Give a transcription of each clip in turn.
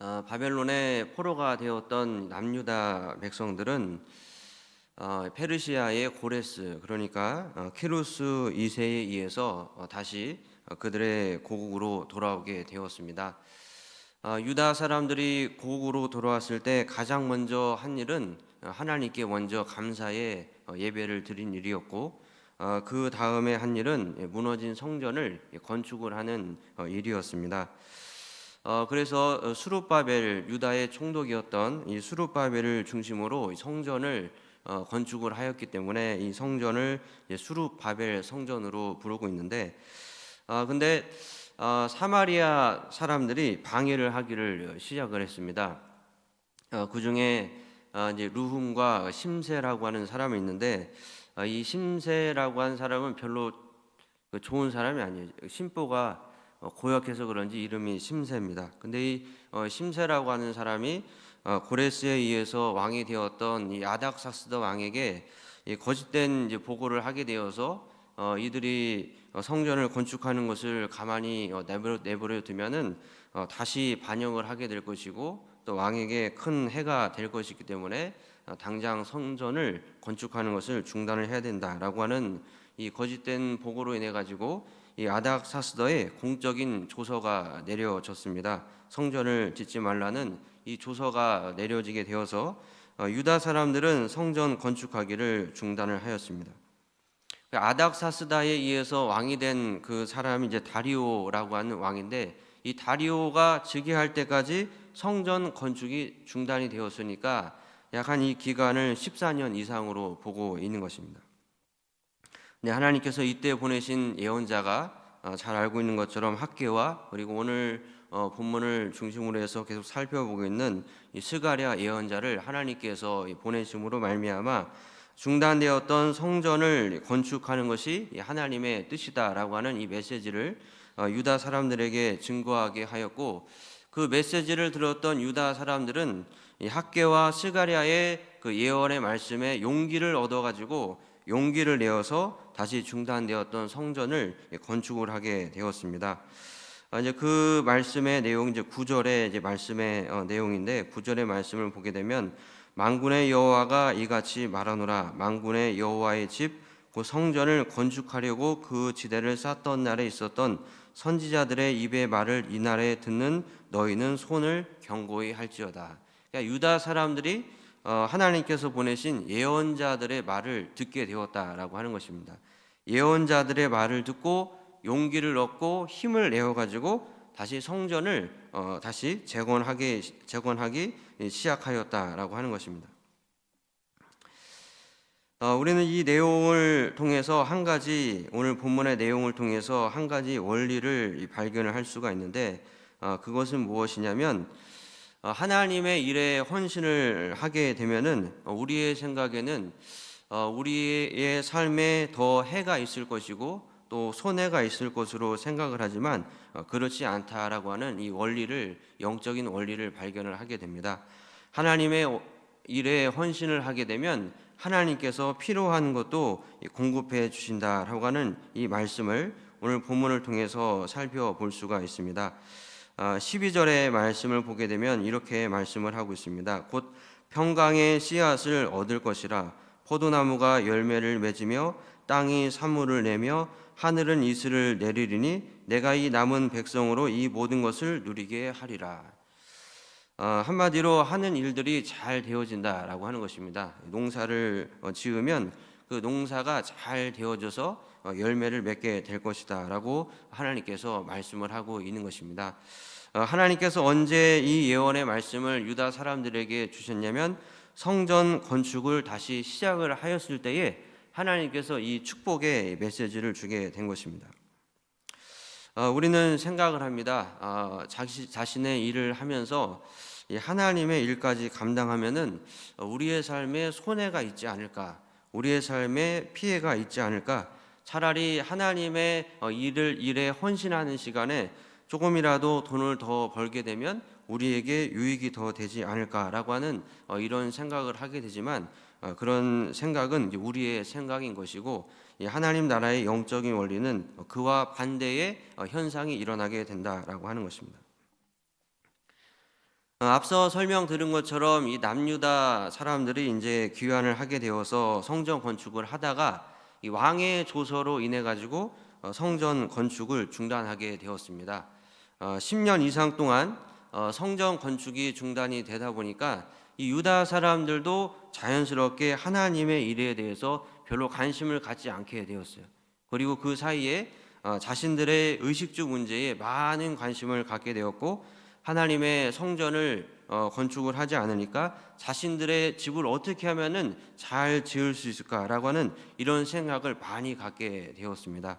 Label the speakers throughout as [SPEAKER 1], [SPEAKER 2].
[SPEAKER 1] 어, 바벨론의 포로가 되었던 남유다 백성들은 어, 페르시아의 고레스 그러니까 어, 키루스 2세에 의해서 어, 다시 어, 그들의 고국으로 돌아오게 되었습니다. 어, 유다 사람들이 고국으로 돌아왔을 때 가장 먼저 한 일은 어, 하나님께 먼저 감사의 어, 예배를 드린 일이었고 어, 그 다음에 한 일은 예, 무너진 성전을 건축을 하는 어, 일이었습니다. 어, 그래서 어, 수룹바벨 유다의 총독이었던 이 수룹바벨을 중심으로 이 성전을 어, 건축을 하였기 때문에 이 성전을 이제 수룹바벨 성전으로 부르고 있는데 아 근데 어, 사마리아 사람들이 방해를 하기를 시작을 했습니다. 어, 그 중에 어, 이제 루훔과 심세라고 하는 사람이 있는데 어, 이 심세라고 하는 사람은 별로 그 좋은 사람이 아니에요. 심보가 어, 고약해서 그런지 이름이 심세입니다. 근데 이 어, 심세라고 하는 사람이 어, 고레스에 의해서 왕이 되었던 이 아닥사스더 왕에게 이 거짓된 보고를 하게 되어서 어, 이들이 어, 성전을 건축하는 것을 가만히 어, 내버려, 두면은 어, 다시 반영을 하게 될 것이고 또 왕에게 큰 해가 될 것이기 때문에 어, 당장 성전을 건축하는 것을 중단을 해야 된다라고 하는 이 거짓된 보고로 인해 가지고 이 아닥사스더의 공적인 조서가 내려졌습니다. 성전을 짓지 말라는 이 조서가 내려지게 되어서 어, 유다 사람들은 성전 건축하기를 중단을 하였습니다. 그 아닥사스다에 의해서 왕이 된 그 사람이 이제 다리오라고 하는 왕인데 이 다리오가 즉위할 때까지 성전 건축이 중단이 되었으니까 약 한 이 기간을 14년 이상으로 보고 있는 것입니다. 네, 하나님께서 이때 보내신 예언자가 어, 잘 알고 있는 것처럼 학계와 그리고 오늘 어, 본문을 중심으로 해서 계속 살펴보고 있는 이 스가랴 예언자를 하나님께서 이 보내심으로 말미암아 중단되었던 성전을 건축하는 것이 이 하나님의 뜻이다라고 하는 이 메시지를 어, 유다 사람들에게 증거하게 하였고 그 메시지를 들었던 유다 사람들은 이 학계와 스가랴의 그 예언의 말씀에 용기를 얻어 가지고 용기를 내어서 다시 중단되었던 성전을 건축을 하게 되었습니다. 어, 이제 그 말씀의 내용 이제 9절의 이제 말씀의 어, 내용인데 9절의 말씀을 보게 되면 만군의 여호와가 이같이 말하노라 만군의 여호와의 집 그 성전을 건축하려고 그 지대를 쌓던 날에 있었던 선지자들의 입의 말을 이날에 듣는 너희는 손을 경고히 할지어다. 그러니까 유다 사람들이 어, 하나님께서 보내신 예언자들의 말을 듣게 되었다라고 하는 것입니다. 예언자들의 말을 듣고 용기를 얻고 힘을 내어 가지고 다시 성전을 어, 다시 재건하게 재건하기 시작하였다라고 하는 것입니다. 어, 우리는 이 내용을 통해서 한 가지 오늘 본문의 내용을 통해서 한 가지 원리를 발견을 할 수가 있는데 어, 그것은 무엇이냐면 어, 하나님의 일에 헌신을 하게 되면은 어, 우리의 생각에는 어, 우리의 삶에 더 해가 있을 것이고 또 손해가 있을 것으로 생각을 하지만 어, 그렇지 않다라고 하는 이 원리를 영적인 원리를 발견을 하게 됩니다. 하나님의 일에 헌신을 하게 되면 하나님께서 필요한 것도 공급해 주신다라고 하는 이 말씀을 오늘 본문을 통해서 살펴볼 수가 있습니다. 12절의 말씀을 보게 되면 이렇게 말씀을 하고 있습니다. 곧 평강의 씨앗을 얻을 것이라 포도나무가 열매를 맺으며 땅이 산물을 내며 하늘은 이슬을 내리리니 내가 이 남은 백성으로 이 모든 것을 누리게 하리라. 어, 한마디로 하는 일들이 잘 되어진다라고 하는 것입니다. 농사를 어, 지으면 그 농사가 잘 되어져서 어, 열매를 맺게 될 것이다라고 하나님께서 말씀을 하고 있는 것입니다. 어, 하나님께서 언제 이 예언의 말씀을 유다 사람들에게 주셨냐면 성전 건축을 다시 시작을 하였을 때에 하나님께서 이 축복의 메시지를 주게 된 것입니다. 어, 우리는 생각을 합니다. 자신의 일을 하면서 이 하나님의 일까지 감당하면은 어, 우리의 삶에 손해가 있지 않을까, 우리의 삶에 피해가 있지 않을까. 차라리 하나님의 어, 일을 일에 헌신하는 시간에 조금이라도 돈을 더 벌게 되면 우리에게 유익이 더 되지 않을까라고 하는 어, 이런 생각을 하게 되지만 어, 그런 생각은 우리의 생각인 것이고 이 하나님 나라의 영적인 원리는 그와 반대의 어, 현상이 일어나게 된다라고 하는 것입니다. 어, 앞서 설명 들은 것처럼 이 남유다 사람들이 이제 귀환을 하게 되어서 성전 건축을 하다가 이 왕의 조서로 인해 가지고 어, 성전 건축을 중단하게 되었습니다. 어, 10년 이상 동안 어, 성전 건축이 중단이 되다 보니까 이 유다 사람들도 자연스럽게 하나님의 일에 대해서 별로 관심을 갖지 않게 되었어요. 그리고 그 사이에 어, 자신들의 의식주 문제에 많은 관심을 갖게 되었고 하나님의 성전을 어, 건축을 하지 않으니까 자신들의 집을 어떻게 하면은 잘 지을 수 있을까라고 하는 이런 생각을 많이 갖게 되었습니다.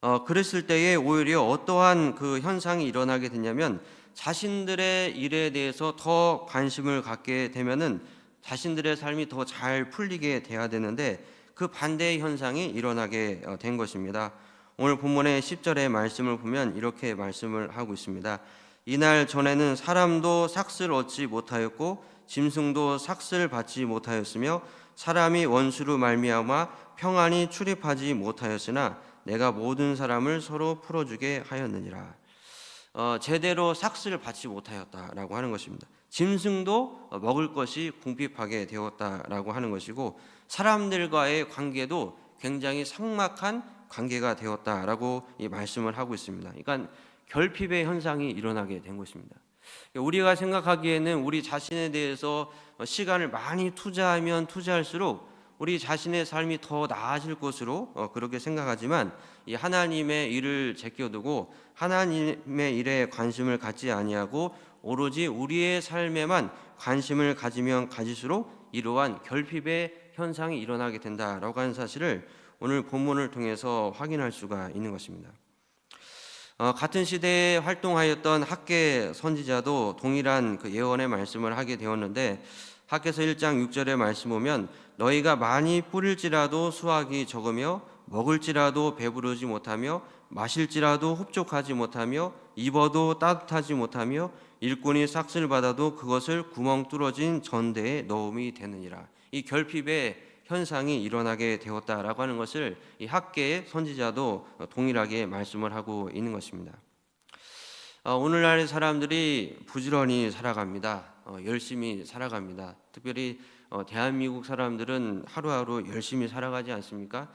[SPEAKER 1] 어, 그랬을 때에 오히려 어떠한 그 현상이 일어나게 되냐면 자신들의 일에 대해서 더 관심을 갖게 되면은 자신들의 삶이 더 잘 풀리게 돼야 되는데 그 반대의 현상이 일어나게 어, 된 것입니다. 오늘 본문의 10절의 말씀을 보면 이렇게 말씀을 하고 있습니다. 이날 전에는 사람도 삭슬 얻지 못하였고 짐승도 삭슬 받지 못하였으며 사람이 원수로 말미암아 평안히 출입하지 못하였으나 내가 모든 사람을 서로 풀어주게 하였느니라. 어, 제대로 삭슬을 받지 못하였다라고 하는 것입니다. 짐승도 어, 먹을 것이 궁핍하게 되었다라고 하는 것이고 사람들과의 관계도 굉장히 삭막한 관계가 되었다라고 이 말씀을 하고 있습니다. 그러니까 결핍의 현상이 일어나게 된 것입니다. 우리가 생각하기에는 우리 자신에 대해서 시간을 많이 투자하면 투자할수록 우리 자신의 삶이 더 나아질 것으로 어, 그렇게 생각하지만 이 하나님의 일을 제껴두고 하나님의 일에 관심을 갖지 아니하고 오로지 우리의 삶에만 관심을 가지면 가질수록 이러한 결핍의 현상이 일어나게 된다라고 하는 사실을 오늘 본문을 통해서 확인할 수가 있는 것입니다. 어, 같은 시대에 활동하였던 학계 선지자도 동일한 그 예언의 말씀을 하게 되었는데 학계서 1장 6절의 말씀 보면 너희가 많이 뿌릴지라도 수확이 적으며 먹을지라도 배부르지 못하며 마실지라도 흡족하지 못하며 입어도 따뜻하지 못하며 일꾼이 삭슬 받아도 그것을 구멍 뚫어진 전대에 넣음이 되느니라. 이 결핍의 현상이 일어나게 되었다라고 하는 것을 이 학계의 선지자도 동일하게 말씀을 하고 있는 것입니다. 어, 오늘날의 사람들이 부지런히 살아갑니다. 어, 열심히 살아갑니다. 특별히 어, 대한민국 사람들은 하루하루 열심히 살아가지 않습니까?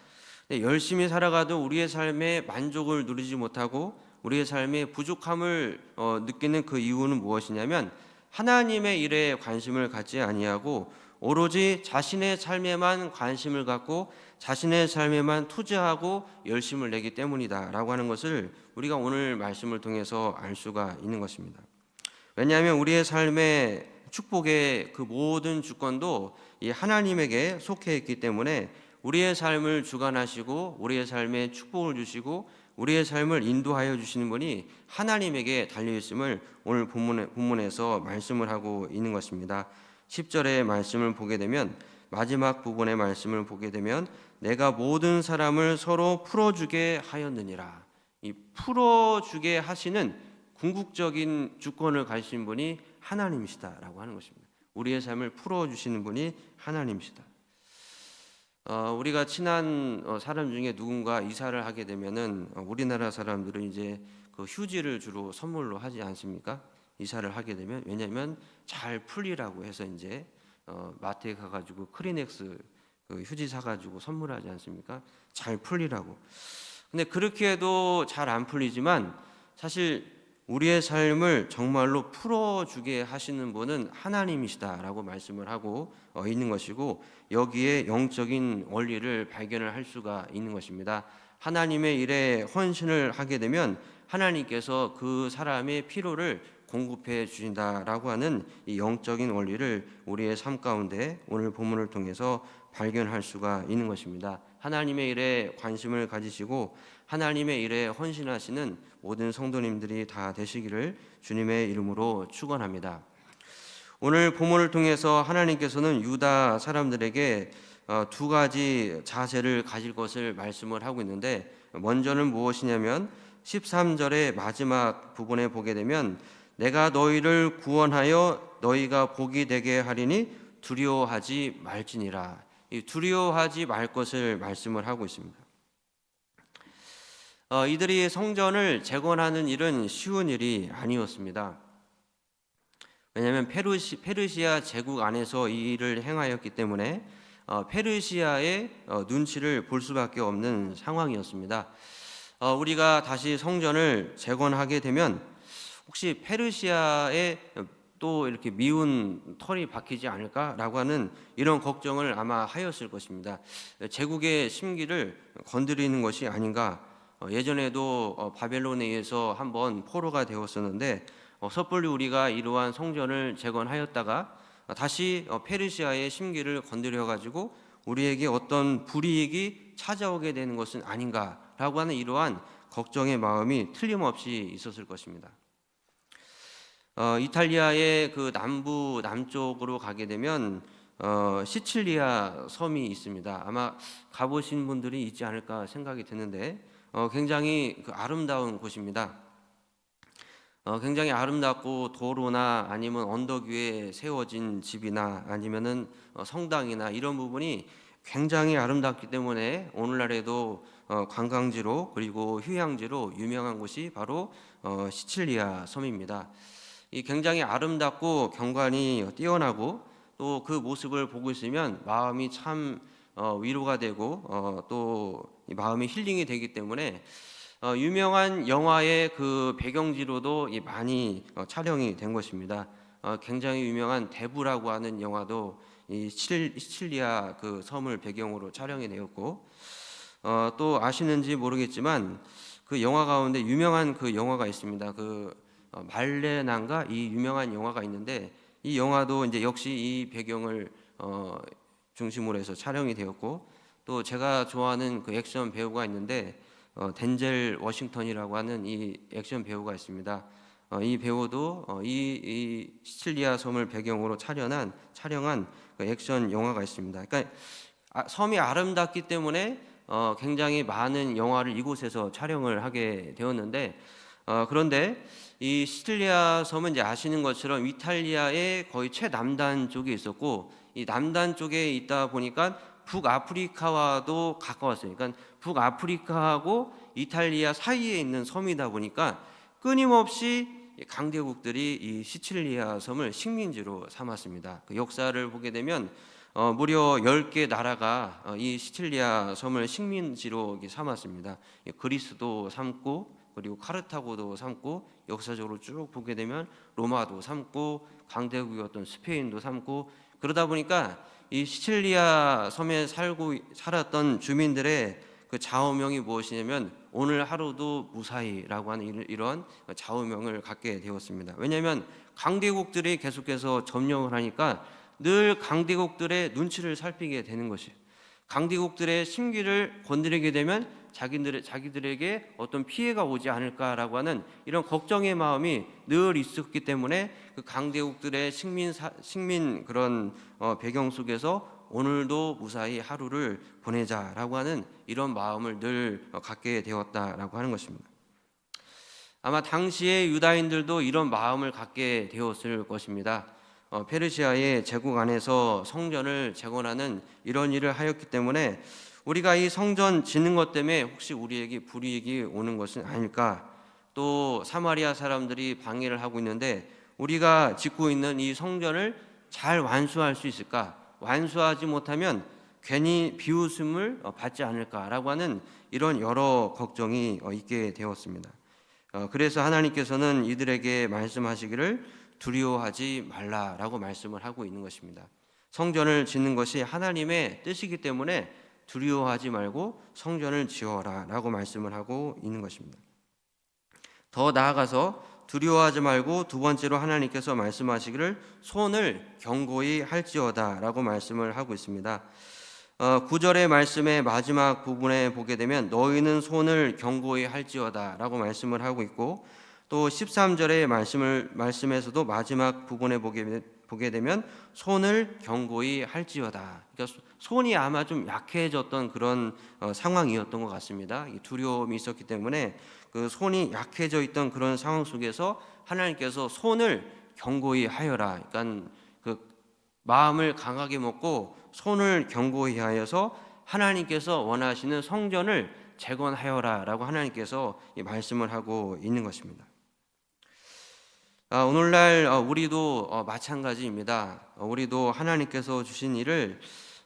[SPEAKER 1] 열심히 살아가도 우리의 삶에 만족을 누리지 못하고 우리의 삶에 부족함을 어, 느끼는 그 이유는 무엇이냐면 하나님의 일에 관심을 갖지 아니하고 오로지 자신의 삶에만 관심을 갖고 자신의 삶에만 투자하고 열심을 내기 때문이다라고 하는 것을 우리가 오늘 말씀을 통해서 알 수가 있는 것입니다. 왜냐하면 우리의 삶의 축복의 그 모든 주권도 이 하나님에게 속해 있기 때문에 우리의 삶을 주관하시고 우리의 삶에 축복을 주시고 우리의 삶을 인도하여 주시는 분이 하나님에게 달려 있음을 오늘 본문에, 본문에서 말씀을 하고 있는 것입니다. 10절의 말씀을 보게 되면 마지막 부분의 말씀을 보게 되면 내가 모든 사람을 서로 풀어주게 하였느니라. 이 풀어주게 하시는 궁극적인 주권을 가지신 분이 하나님이시다라고 하는 것입니다. 우리의 삶을 풀어주시는 분이 하나님이시다. 어, 우리가 친한 어, 사람 중에 누군가 이사를 하게 되면은 어, 우리나라 사람들은 이제 그 휴지를 주로 선물로 하지 않습니까? 이사를 하게 되면 왜냐하면 잘 풀리라고 해서 이제 어, 마트에 가가지고 크리넥스 그 휴지 사가지고 선물하지 않습니까? 잘 풀리라고. 근데 그렇게 해도 잘 안 풀리지만 사실 우리의 삶을 정말로 풀어주게 하시는 분은 하나님이시다라고 말씀을 하고 어, 있는 것이고 여기에 영적인 원리를 발견을 할 수가 있는 것입니다. 하나님의 일에 헌신을 하게 되면 하나님께서 그 사람의 필요를 공급해 주신다라고 하는 이 영적인 원리를 우리의 삶 가운데 오늘 본문을 통해서 발견할 수가 있는 것입니다. 하나님의 일에 관심을 가지시고 하나님의 일에 헌신하시는 모든 성도님들이 다 되시기를 주님의 이름으로 축원합니다. 오늘 본문을 통해서 하나님께서는 유다 사람들에게 어, 두 가지 자세를 가질 것을 말씀을 하고 있는데 먼저는 무엇이냐면 13절의 마지막 부분에 보게 되면 내가 너희를 구원하여 너희가 복이 되게 하리니 두려워하지 말지니라. 두려워하지 말 것을 말씀을 하고 있습니다. 어, 이들이 성전을 재건하는 일은 쉬운 일이 아니었습니다. 왜냐하면 페르시, 페르시아 제국 안에서 이 일을 행하였기 때문에 어, 페르시아의 어, 눈치를 볼 수밖에 없는 상황이었습니다. 어, 우리가 다시 성전을 재건하게 되면 혹시 페르시아에 또 이렇게 미운 털이 박히지 않을까라고 하는 이런 걱정을 아마 하였을 것입니다. 제국의 심기를 건드리는 것이 아닌가. 어, 예전에도 어, 바벨론에 의해서 한번 포로가 되었었는데 어, 섣불리 우리가 이러한 성전을 재건하였다가 어, 다시 어, 페르시아의 심기를 건드려 가지고 우리에게 어떤 불이익이 찾아오게 되는 것은 아닌가라고 하는 이러한 걱정의 마음이 틀림없이 있었을 것입니다. 어, 이탈리아의 그 남부 남쪽으로 가게 되면 어, 시칠리아 섬이 있습니다. 아마 가보신 분들이 있지 않을까 생각이 드는데 어, 굉장히 그 아름다운 곳입니다. 어, 굉장히 아름답고 도로나 아니면 언덕 위에 세워진 집이나 아니면은 어, 성당이나 이런 부분이 굉장히 아름답기 때문에 오늘날에도 어, 관광지로 그리고 휴양지로 유명한 곳이 바로 어, 시칠리아 섬입니다. 이 굉장히 아름답고 경관이 뛰어나고 또 그 모습을 보고 있으면 마음이 참 어, 위로가 되고 어, 또이 마음이 힐링이 되기 때문에 어, 유명한 영화의 그 배경지로도 이 많이 어, 촬영이 된 것입니다. 어, 굉장히 유명한 대부라고 하는 영화도 이 시칠- 시칠리아 그 섬을 배경으로 촬영이 되었고 어, 또 아시는지 모르겠지만 그 영화 가운데 유명한 그 영화가 있습니다. 그 어, 말레난가 이 유명한 영화가 있는데 이 영화도 이제 역시 이 배경을 어, 중심으로 해서 촬영이 되었고 또 제가 좋아하는 그 액션 배우가 있는데 어, 덴젤 워싱턴이라고 하는 이 액션 배우가 있습니다. 어, 이 배우도 어, 이, 이 시칠리아 섬을 배경으로 촬영한 촬영한 그 액션 영화가 있습니다. 그러니까 아, 섬이 아름답기 때문에 어, 굉장히 많은 영화를 이곳에서 촬영을 하게 되었는데 어, 그런데 이 시칠리아 섬은 이제 아시는 것처럼 이탈리아의 거의 최남단 쪽에 있었고 이 남단 쪽에 있다 보니까 북아프리카와도 가까웠어요. 그러니까 북아프리카하고 이탈리아 사이에 있는 섬이다 보니까 끊임없이 강대국들이 이 시칠리아 섬을 식민지로 삼았습니다. 그 역사를 보게 되면 어, 무려 10개 나라가 어, 이 시칠리아 섬을 식민지로 삼았습니다. 이 그리스도 삼고 그리고 카르타고도 삼고 역사적으로 쭉 보게 되면 로마도 삼고 강대국이었던 스페인도 삼고 그러다 보니까 이 시칠리아 섬에 살고 살았던 주민들의 그 좌우명이 무엇이냐면 오늘 하루도 무사히라고 하는 이런- 이런 좌우명을 갖게 되었습니다. 왜냐하면 강대국들이 계속해서 점령을 하니까 늘 강대국들의 눈치를 살피게 되는 것이에요. 강대국들의 심기를 건드리게 되면 자기들 자기들에게 어떤 피해가 오지 않을까라고 하는 이런 걱정의 마음이 늘 있었기 때문에 그 강대국들의 식민 사, 식민 그런 어, 배경 속에서 오늘도 무사히 하루를 보내자라고 하는 이런 마음을 늘 어, 갖게 되었다라고 하는 것입니다. 아마 당시의 유다인들도 이런 마음을 갖게 되었을 것입니다. 어, 페르시아의 제국 안에서 성전을 재건하는 이런 일을 하였기 때문에 우리가 이 성전 짓는 것 때문에 혹시 우리에게 불이익이 오는 것은 아닐까? 또 사마리아 사람들이 방해를 하고 있는데 우리가 짓고 있는 이 성전을 잘 완수할 수 있을까? 완수하지 못하면 괜히 비웃음을 어, 받지 않을까라고 하는 이런 여러 걱정이 어, 있게 되었습니다. 어, 그래서 하나님께서는 이들에게 말씀하시기를 두려워하지 말라라고 말씀을 하고 있는 것입니다. 성전을 짓는 것이 하나님의 뜻이기 때문에 두려워하지 말고 성전을 지어라 라고 말씀을 하고 있는 것입니다. 더 나아가서 두려워하지 말고 두 번째로 하나님께서 말씀하시기를 손을 경고히 할지어다 라고 말씀을 하고 있습니다. 어, 9절의 말씀의 마지막 부분에 보게 되면 너희는 손을 경고히 할지어다 라고 말씀을 하고 있고 또 13절의 말씀을 말씀에서도 마지막 부분에 보게 보게 되면 손을 경고히 할지어다. 그러니까 손이 아마 좀 약해졌던 그런 어, 상황이었던 것 같습니다. 이 두려움이 있었기 때문에 그 손이 약해져 있던 그런 상황 속에서 하나님께서 손을 경고히 하여라. 그러니까 그 마음을 강하게 먹고 손을 경고히 하여서 하나님께서 원하시는 성전을 재건하여라라고 하나님께서 이 말씀을 하고 있는 것입니다. 아, 오늘날 어, 우리도 어, 마찬가지입니다. 어, 우리도 하나님께서 주신 일을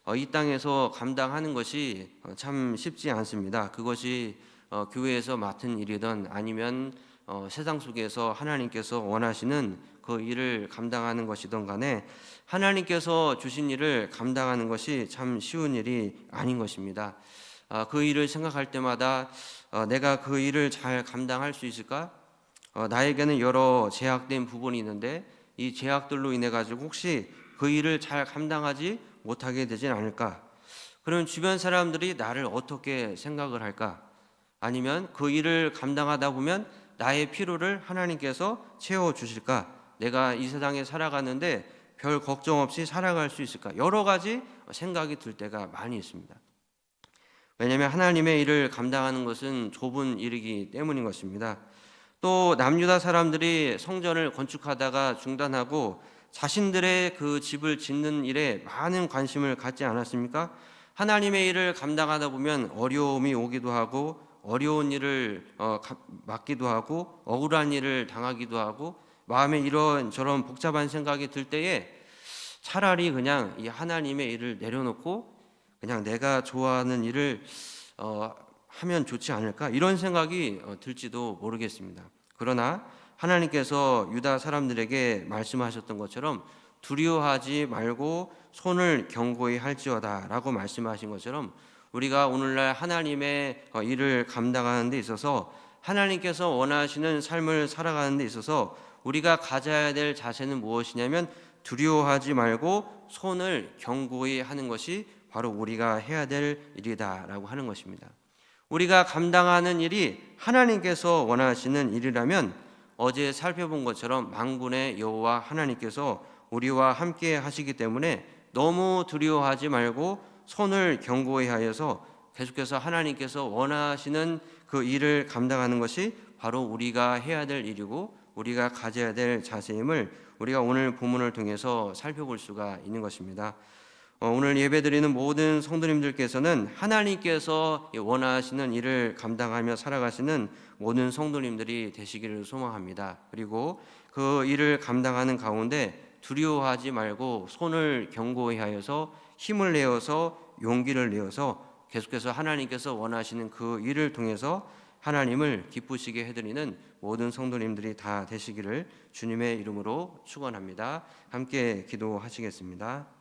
[SPEAKER 1] 어, 이 땅에서 감당하는 것이 어, 참 쉽지 않습니다. 그것이 어, 교회에서 맡은 일이든 아니면 어, 세상 속에서 하나님께서 원하시는 그 일을 감당하는 것이든 간에 하나님께서 주신 일을 감당하는 것이 참 쉬운 일이 아닌 것입니다. 아, 그 일을 생각할 때마다 어, 내가 그 일을 잘 감당할 수 있을까? 어, 나에게는 여러 제약된 부분이 있는데 이 제약들로 인해 가지고 혹시 그 일을 잘 감당하지 못하게 되진 않을까? 그럼 주변 사람들이 나를 어떻게 생각을 할까? 아니면 그 일을 감당하다 보면 나의 필요를 하나님께서 채워 주실까? 내가 이 세상에 살아가는데 별 걱정 없이 살아갈 수 있을까? 여러 가지 생각이 들 때가 많이 있습니다. 왜냐하면 하나님의 일을 감당하는 것은 좁은 일이기 때문인 것입니다. 또 남유다 사람들이 성전을 건축하다가 중단하고 자신들의 그 집을 짓는 일에 많은 관심을 갖지 않았습니까? 하나님의 일을 감당하다 보면 어려움이 오기도 하고 어려운 일을 어, 가- 맡기도 하고 억울한 일을 당하기도 하고 마음에 이런 저런 복잡한 생각이 들 때에 차라리 그냥 이 하나님의 일을 내려놓고 그냥 내가 좋아하는 일을 어, 하면 좋지 않을까 이런 생각이 어, 들지도 모르겠습니다. 그러나 하나님께서 유다 사람들에게 말씀하셨던 것처럼 두려워하지 말고 손을 경고히 할지어다라고 말씀하신 것처럼 우리가 오늘날 하나님의 어, 일을 감당하는 데 있어서 하나님께서 원하시는 삶을 살아가는 데 있어서 우리가 가져야 될 자세는 무엇이냐면 두려워하지 말고 손을 경고히 하는 것이 바로 우리가 해야 될 일이다라고 하는 것입니다. 우리가 감당하는 일이 하나님께서 원하시는 일이라면 어제 살펴본 것처럼 망군의 여호와 하나님께서 우리와 함께 하시기 때문에 너무 두려워하지 말고 손을 경고히 하여서 계속해서 하나님께서 원하시는 그 일을 감당하는 것이 바로 우리가 해야 될 일이고 우리가 가져야 될 자세임을 우리가 오늘 본문을 통해서 살펴볼 수가 있는 것입니다. 어, 오늘 예배드리는 모든 성도님들께서는 하나님께서 원하시는 일을 감당하며 살아가시는 모든 성도님들이 되시기를 소망합니다. 그리고 그 일을 감당하는 가운데 두려워하지 말고 손을 경고히 하여서 힘을 내어서 용기를 내어서 계속해서 하나님께서 원하시는 그 일을 통해서 하나님을 기쁘시게 해드리는 모든 성도님들이 다 되시기를 주님의 이름으로 축원합니다. 함께 기도하시겠습니다.